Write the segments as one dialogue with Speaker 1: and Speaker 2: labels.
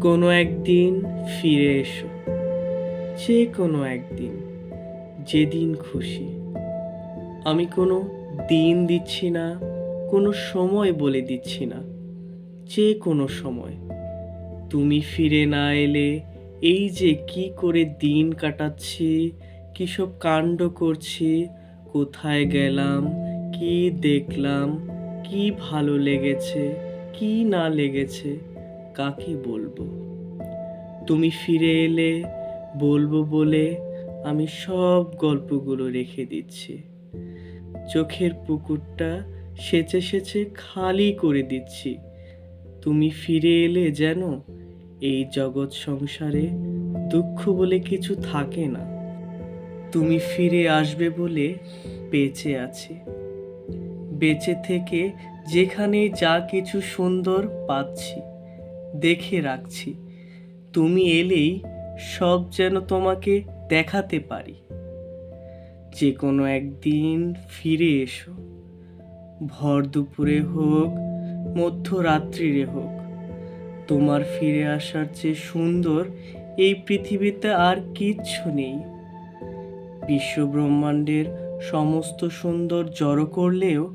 Speaker 1: কোনো একদিন ফিরে এসো, যে কোনো একদিন, যেদিন খুশি। আমি কোনো দিন দিচ্ছি না, কোনো সময় বলে দিচ্ছি না, যে কোনো সময়। তুমি ফিরে না এলে এই যে কি করে দিন কাটাচ্ছি, কী সব কাণ্ড করছি, কোথায় গেলাম, কি দেখলাম, কি ভালো লেগেছে, কি না লেগেছে কাকে বলব? তুমি ফিরে এলে বলব বলে আমি সব গল্পগুলো রেখে দিচ্ছি। চোখের পুকুরটা সেচে সেচে খালি করে দিচ্ছি। তুমি ফিরে এলে যেন এই জগৎ সংসারে দুঃখ বলে কিছু থাকে না। তুমি ফিরে আসবে বলে বেঁচে আছি। বেঁচে থেকে যেখানে যা কিছু সুন্দর পাচ্ছি। দেখে রাখছি। তুমি এলেই সব যেন তোমাকে দেখাতে পারি। যে কোনো একদিন ফিরে এসো। ভর দুপুরে হোক, মধ্যরাত্রিরে হোক। তোমার ফিরে আসার চেয়ে সুন্দর এই পৃথিবীতে আর কিচ্ছু নেই। বিশ্ব ব্রহ্মাণ্ডের সমস্ত সুন্দর জড়ো করলেও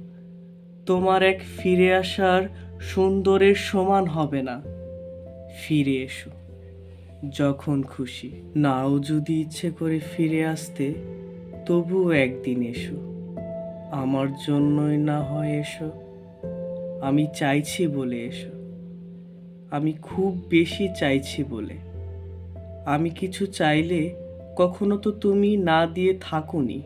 Speaker 1: তোমার এক ফিরে আসার সুন্দরের সমান হবে না। ফিরে এসো। যখন খুশি, নাও যদি ইচ্ছে করে ফিরে আসতে, তবুও একদিন এসো। আমার জন্যই না হয় এসো, আমি চাইছি বলে এসো। আমি খুব বেশি চাইছি বলে। আমি কিছু চাইলে কখনো তো তুমি না দিয়ে থাকুনি।